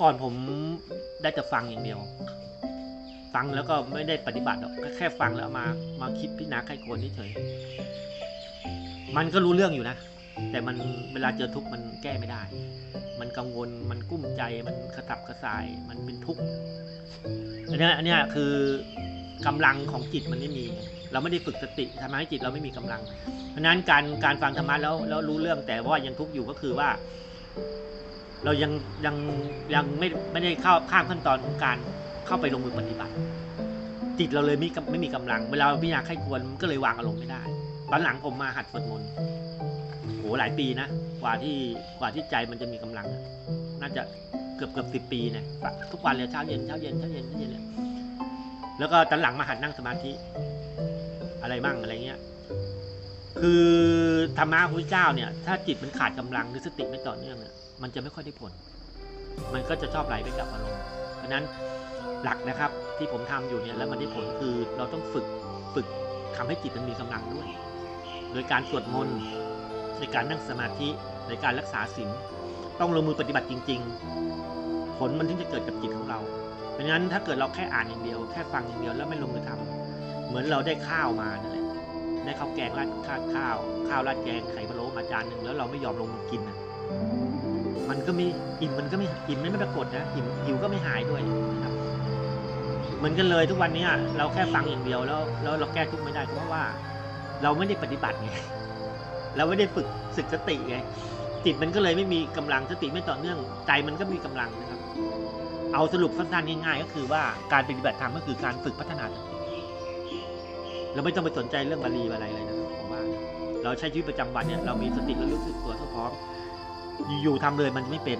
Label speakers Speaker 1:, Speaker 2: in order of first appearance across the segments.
Speaker 1: ก่อนผมได้แต่ฟังอย่างเดียว ฟังแล้วก็ไม่ได้ปฏิบัติหรอกก็แค่ฟังแล้วมามาคิดพิจารณาใครควรเฉยมันก็รู้เรื่องอยู่นะ แต่มันเวลาเจอทุกข์มันแก้ไม่ได้ มันกังวลมันกุ้มใจมันกระสับกระส่ายมันเป็นทุกข์อันนี้อันนี้คือกำลังของจิตมันไม่มี เราไม่ได้ฝึกสติทำให้จิตเราไม่มีกำลัง เพราะนั้นการการฟังธรรมะแล้วแล้วรู้เรื่องแต่ว่ายังทุกข์อยู่ก็คือว่า เรายังยังยังไม่ไม่ได้เข้าข้ามขั้นตอนของการเข้าไปลงมือปฏิบัติ จิตเราเลยไม่ไม่มีกำลัง เวลาพิจารณาใครควรก็เลยวางอารมณ์ไม่ได้ตอนหลังผมมาหัดสวดมนต์โหหลายปีนะกว่าที่กว่าที่ใจมันจะมีกำลัง น่าจะเกือบเกือบสิบปีเนี่ยทุกวันเลยเช้าเย็นเช้าเย็นเช้าเย็นเช้าเย็นเนี่ยแล้วก็ตอนหลังมาหัดนั่งสมาธิ อะไรบ้างอะไรเงี้ย คือธรรมะพระพุทธเจ้าเนี่ยถ้าจิตมันขาดกำลังหรือสติไม่ต่อเนื่องเนี่ยมันจะไม่ค่อยได้ผล มันก็จะชอบไหลไปกับอารมณ์เพราะนั้นหลักนะครับที่ผมทำอยู่เนี่ยแล้วมันได้ผลคือเราต้องฝึกฝึกทำให้จิตมันมีกำลังด้วย โดยการสวดมนต์ในการนั่งสมาธิในการรักษาศีลต้องลงมือปฏิบัติจริง ๆ ผลมันถึงจะเกิดกับจิตของเรา เพราะฉะนั้นถ้าเกิดเราแค่อ่านอย่างเดียวแค่ฟังอย่างเดียวแล้วไม่ลงมือทำเหมือนเราได้ข้าวมานั่นแหละ ได้ข้าวแกงราดข้าวข้าวข้าวราดแกงไข่พะโล้มาจานหนึ่งแล้วเราไม่ยอมลงมือกินนะมันก็ไม่อิ่มมันก็ไม่อิ่มไม่ปรากฏนะหิวหิวก็ไม่หายด้วยนะครับ เหมือนกันเลยทุกวันนี้เราแค่ฟังอย่างเดียวแล้วแล้วเราแก้ทุกข์ไม่ได้เพราะว่า เราไม่ได้ปฏิบัติไงเราไม่ได้ฝึกศึกสติไงจิตมันก็เลยไม่มีกำลังสติไม่ต่อเนื่องใจมันก็มีกำลังนะครับ เอาสรุปสั้นๆง่ายๆ ก็คือว่าการปฏิบัติธรรมก็คือการฝึกพัฒนาสติเเราไม่ต้องไปสนใจเรื่องบาลีอะไรเลยนะครับผมว่า เราใช้ชีวิตประจำวันเนี่ยเรามีสติและรู้สึกตัวเท่าพร้อมอยู่ๆทำเลยมันไม่เป็น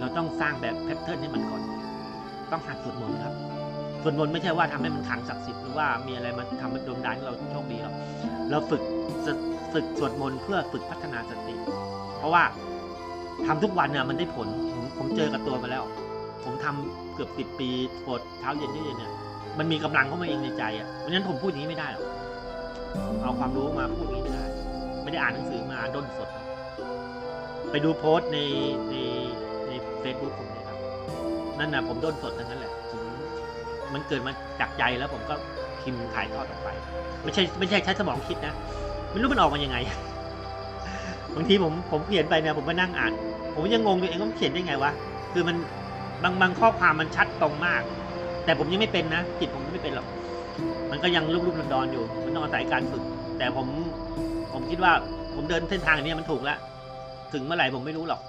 Speaker 1: เราต้องสร้างแบบแพทเทิร์นให้มันก่อน ต้องหัดสวดมนต์ครับสวดมนต์ไม่ใช่ว่าทำให้มันขังศักดิ์สิทธิ์หรือว่ามีอะไรมาทำให้โดนดันเราโชคดีหรอกเราฝึกฝึกสวดมนต์เพื่อฝึกพัฒนาสติ เพราะว่าทำทุกวันเนี่ยมันได้ผลผมเจอกับตัวมาแล้ว ผมทำเกือบสิบปีปวดเช้าเย็นเย็นเนี่ย มันมีกำลังเข้ามาเองในใจอะเพราะฉะนั้นผมพูดอย่างนี้ไม่ได้หรอกเอาความรู้มาพูดอย่างนี้ไม่ได้ ไม่ได้อ่านหนังสือมาด้นสดครับไปดูโพสต์ในในในเฟซบุ๊กผมเลยครับ นั่นนะผมด้นสดทั้งนั้นแหละผมมันเกิดมาจากใจแล้วผมก็พิมพ์ถ่ายทอดออกไป ไม่ใช่ไม่ใช่ใช้สมองคิดนะ ไม่รู้มันออกมายังไง บางทีผมผมเขียนไปเนี่ยผมก็นั่งอ่าน ผมยังงงตัวเองว่าเขียนได้ไงวะ คือมันบางบางข้อความมันชัดตรงมาก แต่ผมยังไม่เป็นนะจิตผมยังไม่เป็นหรอกมันก็ยังลุกลุกดอนๆอยู่ มันต้องอาศัยการฝึก แต่ผมผมคิดว่าผมเดินเส้นทางนี้มันถูกแล้วถึงเมื่อไหร่ผมไม่รู้หรอก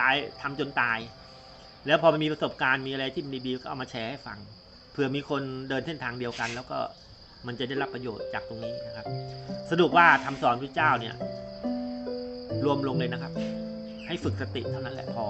Speaker 1: ตายทำจนตาย แล้วพอมันมีประสบการณ์มีอะไรที่มันดีๆก็เอามาแชร์ให้ฟังเผื่อมีคนเดินเส้นทางเดียวกัน แล้วก็มันจะได้รับประโยชน์จากตรงนี้นะครับ สรุปว่าทำสอนพระเจ้าเนี่ย รวมลงเลยนะครับ ให้ฝึกสติเท่านั้นแหละพอ